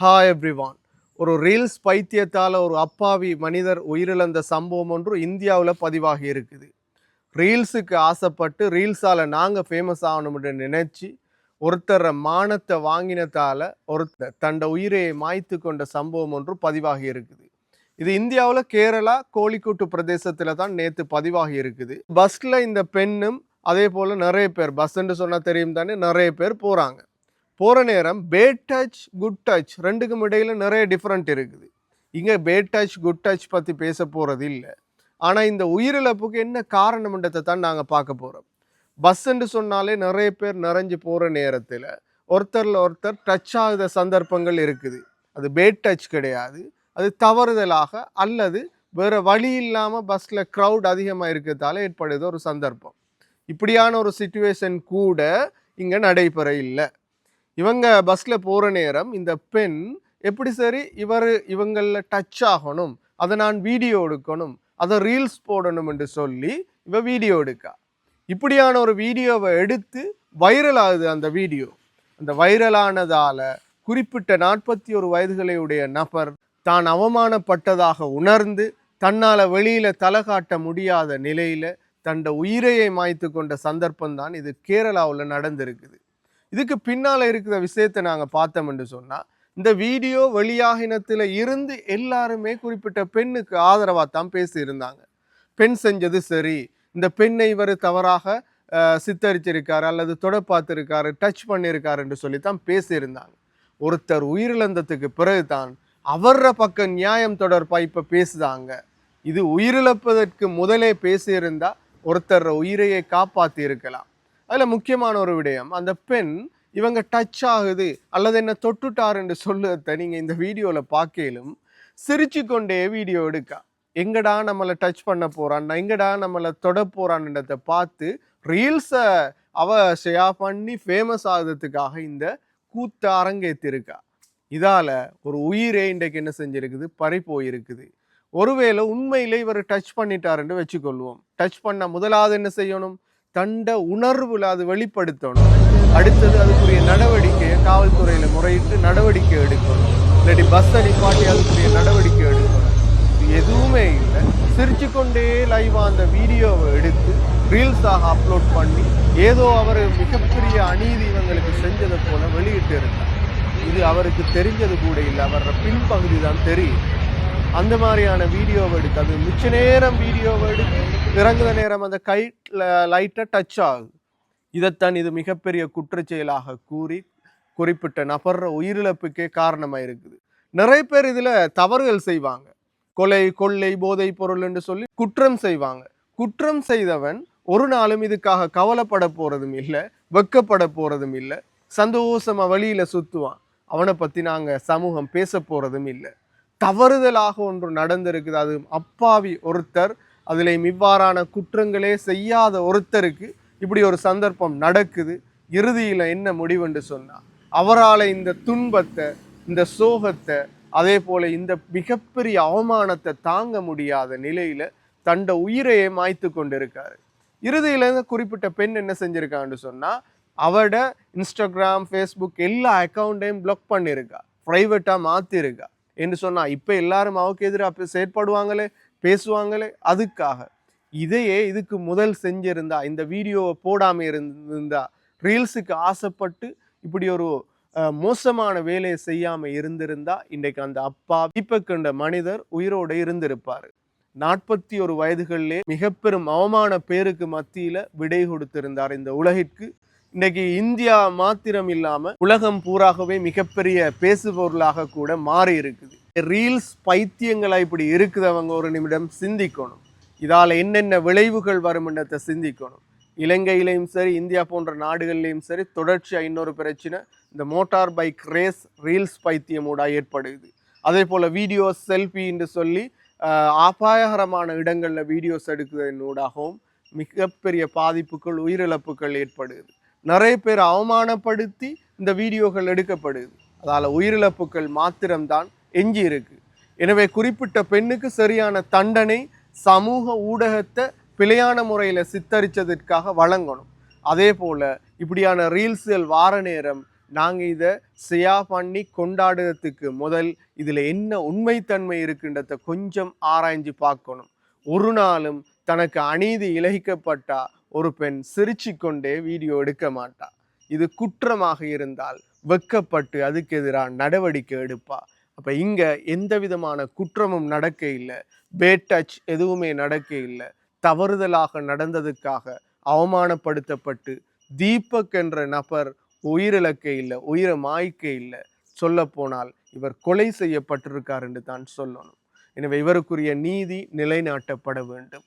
Hi everyone ஒரு reels பைத்தியத்தால் ஒரு அப்பாவி மனிதர் உயிரிழந்த சம்பவம் ஒன்று இந்தியாவில் பதிவாகி இருக்குது. ரீல்ஸுக்கு ஆசைப்பட்டு ரீல்ஸால் நாங்கள் ஃபேமஸ் ஆகணும்னு நினச்சி ஒருத்தரை மானத்தை வாங்கினத்தால் ஒருத்தர் தண்ட உயிரை மாய்த்து கொண்ட சம்பவம் ஒன்று பதிவாகி இருக்குது. இது இந்தியாவில் கேரளா கோழிக்கூட்டு பிரதேசத்தில் தான் நேற்று பதிவாகி இருக்குது. பஸ்ஸில் இந்த பெண்ணும் அதே போல் நிறைய பேர் பஸ்ன்னு சொன்னால் தெரியும் தானே நிறைய பேர் போகிறாங்க போகிற நேரம் பேட் டச் குட் டச் ரெண்டுக்கும் இடையில் நிறைய டிஃப்ரெண்ட் இருக்குது. இங்கே பேட் டச் குட் டச் பற்றி பேச போகிறது இல்லை. ஆனால் இந்த உயிரிழப்புக்கு என்ன காரணம்ன்றதை தான் நாங்கள் பார்க்க போகிறோம் பஸ்ஸுன்னு சொன்னாலே நிறைய பேர் நிறைஞ்சு போகிற நேரத்தில் ஒருத்தரில் ஒருத்தர் டச் ஆகுத சந்தர்ப்பங்கள் இருக்குது. அது பேட் டச் கிடையாது. அது தவறுதலாக அல்லது வேறு வழி இல்லாமல் பஸ்ஸில் க்ரௌட் அதிகமாக இருக்கிறதால ஏற்படுது ஒரு சந்தர்ப்பம். இப்படியான ஒரு சுச்சுவேஷன் கூட இங்கே நடைபெற இல்லை. இவங்க பஸ்ஸில் போகிற நேரம் இந்த பெண் எப்படி சரி இவர் இவங்களில் டச் ஆகணும் அதை நான் வீடியோ எடுக்கணும் அதை ரீல்ஸ் போடணும் என்று சொல்லி இவ வீடியோ எடுக்கா. இப்படியான ஒரு வீடியோவை எடுத்து வைரல் ஆகுது அந்த வீடியோ அந்த வைரலானதால குறிப்பிட்ட நாற்பத்தி ஒரு வயதுகளையுடைய நபர் தான் அவமானப்பட்டதாக உணர்ந்து தன்னால் வெளியில் தலை காட்ட முடியாத நிலையில் தண்ட உயிரையை மாய்த்து கொண்ட சந்தர்ப்பம் தான் இது கேரளாவில் நடந்திருக்குது. இதுக்கு பின்னால் இருக்கிற விஷயத்தை நாங்கள் பார்த்தோம் என்று சொன்னால் இந்த வீடியோ வெளியாகினத்தில் இருந்து எல்லாருமே குறிப்பிட்ட பெண்ணுக்கு ஆதரவாக தான் பேசியிருந்தாங்க. பெண் செஞ்சது சரி இந்த பெண்ணை இவர் தவறாக சித்தரிச்சிருக்காரு அல்லது தொட பார்த்துருக்காரு டச் பண்ணியிருக்காரு என்று சொல்லி தான் பேசியிருந்தாங்க. ஒருத்தர் உயிரிழந்ததுக்கு பிறகு தான் அவர்ற பக்கம் நியாயம் தொடர்பாக இப்போ பேசுதாங்க. இது உயிரிழப்பதற்கு முதலே பேசியிருந்தா ஒருத்தர் உயிரையை காப்பாற்றி இருக்கலாம் அதில் முக்கியமான ஒரு விடயம். அந்த பெண் இவங்க டச் ஆகுது அல்லது என்ன தொட்டுட்டாருன்னு சொல்லுறத நீங்கள் இந்த வீடியோவில் பார்க்கலும் சிரிச்சு கொண்டே வீடியோ எடுக்கா. எங்கடா நம்மளை டச் பண்ண போகிறான் எங்கடா நம்மளை தொட போகிறான்ன்றதை பார்த்து ரீல்ஸை அவ ஷேர் பண்ணி ஃபேமஸ் ஆகுறதுக்காக இந்த கூத்த அரங்கேற்றிருக்கா இதால் ஒரு உயிரே இன்றைக்கு என்ன செஞ்சிருக்குது? பறி போயிருக்குது. ஒருவேளை உண்மையிலே இவர் டச் பண்ணிட்டாருன்னு வச்சுக்கொள்வோம். டச் பண்ண முதலாவது என்ன செய்யணும்? தண்ட உணர்வில் அது வெளிப்படுத்தணும். அடுத்தது அதுக்குரிய நடவடிக்கையை காவல்துறையில் முறையிட்டு நடவடிக்கை எடுக்கணும். இல்லாட்டி பஸ் நிப்பாட்டி அதுக்குரிய நடவடிக்கை எடுக்கணும். இது எதுவுமே இல்லை. சிரிச்சு கொண்டே லைவாக அந்த வீடியோவை எடுத்து ரீல்ஸாக அப்லோட் பண்ணி ஏதோ அவர் மிகப்பெரிய அநீதி இவங்களுக்கு செஞ்சதை போல வெளியிட்டு இருந்தார். இது அவருக்கு தெரிஞ்சது கூட இல்லை. அவரோட பின்பகுதி தான் தெரியும் அந்த மாதிரியான வீடியோவை எடுத்து அது மிச்ச நேரம் வீடியோவை எடுத்து இறங்குற நேரம் அந்த கை லைட்டாக டச் ஆகுது. இதைத்தான் இது மிகப்பெரிய குற்றச்செயலாக கூறி குறிப்பிட்ட நபர் உயிரிழப்புக்கே காரணமாக இருக்குது. நிறைய பேர் இதில் தவறுகள் செய்வாங்க. கொலை கொள்ளை போதைப் பொருள் என்று சொல்லி குற்றம் செய்வாங்க. குற்றம் செய்தவன் ஒரு நாளும் இதுக்காக கவலைப்பட போகிறதும் இல்லை வெக்கப்பட போகிறதும் இல்லை சந்தோஷமாக வழியில் சுற்றுவான் அவனை பற்றி நாங்கள் சமூகம் பேச போகிறதும் இல்லை. தவறுதலாக ஒன்று நடந்திருக்குது. அது அப்பாவி ஒருத்தர் அதில் இவ்வாறான குற்றங்களே செய்யாத ஒருத்தருக்கு இப்படி ஒரு சந்தர்ப்பம் நடக்குது. இறுதியில் என்ன முடிவுன்னு சொன்னால் அவரால் இந்த துன்பத்தை இந்த சோகத்தை அதே போல் இந்த மிகப்பெரிய அவமானத்தை தாங்க முடியாத நிலையில் தண்ட உயிரையே மாய்த்து கொண்டிருக்காரு. இறுதியில் குறிப்பிட்ட பெண் என்ன செஞ்சுருக்கான்னு சொன்னால் அவட இன்ஸ்டாகிராம் ஃபேஸ்புக் எல்லா அக்கௌண்ட்டையும் பிளாக் பண்ணியிருக்கா ப்ரைவேட்டாக மாற்றிருக்கா என்று சொன்னா இப்போ எல்லாரும் அவுக்கு எதிராக செயற்படுவாங்களே பேசுவாங்களே அதுக்காக. இதையே இதுக்கு முதல் செஞ்சிருந்தா இந்த வீடியோவை போடாமல் இருந்திருந்தா ரீல்ஸுக்கு ஆசைப்பட்டு இப்படி ஒரு மோசமான வேலையை செய்யாமல் இருந்திருந்தா இன்றைக்கு அந்த அப்பா தீபக் என்ற மனிதர் உயிரோடு இருந்திருப்பார். நாற்பத்தி ஒரு வயதுகளிலே மிக பெரும் அவமான பேருக்கு மத்தியில் விடை கொடுத்திருந்தார் இந்த உலகிற்கு. இன்னைக்கு இந்தியா மாத்திரம் இல்லாம உலகம் பூராகவே மிகப்பெரிய பேசுபொருளாக கூட மாறி இருக்குது. ரீல்ஸ் பைத்தியங்களா இப்படி இருக்குதவங்க ஒரு நிமிடம் சிந்திக்கணும். இதால என்னென்ன விளைவுகள் வரும் என்றதை சிந்திக்கணும். இலங்கையிலையும் சரி இந்தியா போன்ற நாடுகள்லையும் சரி தொடர்ச்சியா இன்னொரு பிரச்சனை இந்த மோட்டார் பைக் ரேஸ் ரீல்ஸ் பைத்தியமோட ஏற்படுது. அதே போல வீடியோஸ் செல்ஃபி என்று சொல்லி அபாயகரமான இடங்களில் வீடியோஸ் எடுக்கிறதனூடாகவும் மிகப்பெரிய பாதிப்புகள் உயிரிழப்புகள் ஏற்படுது. நிறைய பேர் அவமானப்படுத்தி இந்த வீடியோகள் எடுக்கப்படுது. அதால் உயிரிழப்புகள் மாத்திரம்தான் எஞ்சி இருக்கு. எனவே குறிப்பிட்ட பெண்ணுக்கு சரியான தண்டனை சமூக ஊடகத்தை பிழையான முறையில் சித்தரித்ததற்காக வழங்கணும். அதே போல் இப்படியான ரீல்ஸுகள் வார நேரம் நாங்கள் இதை சியா பண்ணி கொண்டாடுறதுக்கு முதல் இதில் என்ன உண்மைத்தன்மை இருக்குன்றத கொஞ்சம் ஆராய்ஞ்சு பார்க்கணும். ஒரு நாளும் தனக்கு அநீதி இழகிக்கப்பட்டால் ஒரு பெண் சிரிச்சு கொண்டே வீடியோ எடுக்க மாட்டா. இது குற்றமாக இருந்தால் வெக்கப்பட்டு அதுக்கு எதிராக நடவடிக்கை எடுப்பா. அப்போ இங்கே எந்த விதமான குற்றமும் நடக்க இல்லை. பேட் டச் எதுவுமே நடக்க இல்லை. தவறுதலாக நடந்ததுக்காக அவமானப்படுத்தப்பட்டு தீபக் என்ற நபர் உயிரிழக்க இல்லை உயிரை மாய்க்க இல்லை சொல்லப்போனால் இவர் கொலை செய்யப்பட்டிருக்கார் என்று தான் சொல்லணும். எனவே இவருக்குரிய நீதி நிலைநாட்டப்பட வேண்டும்.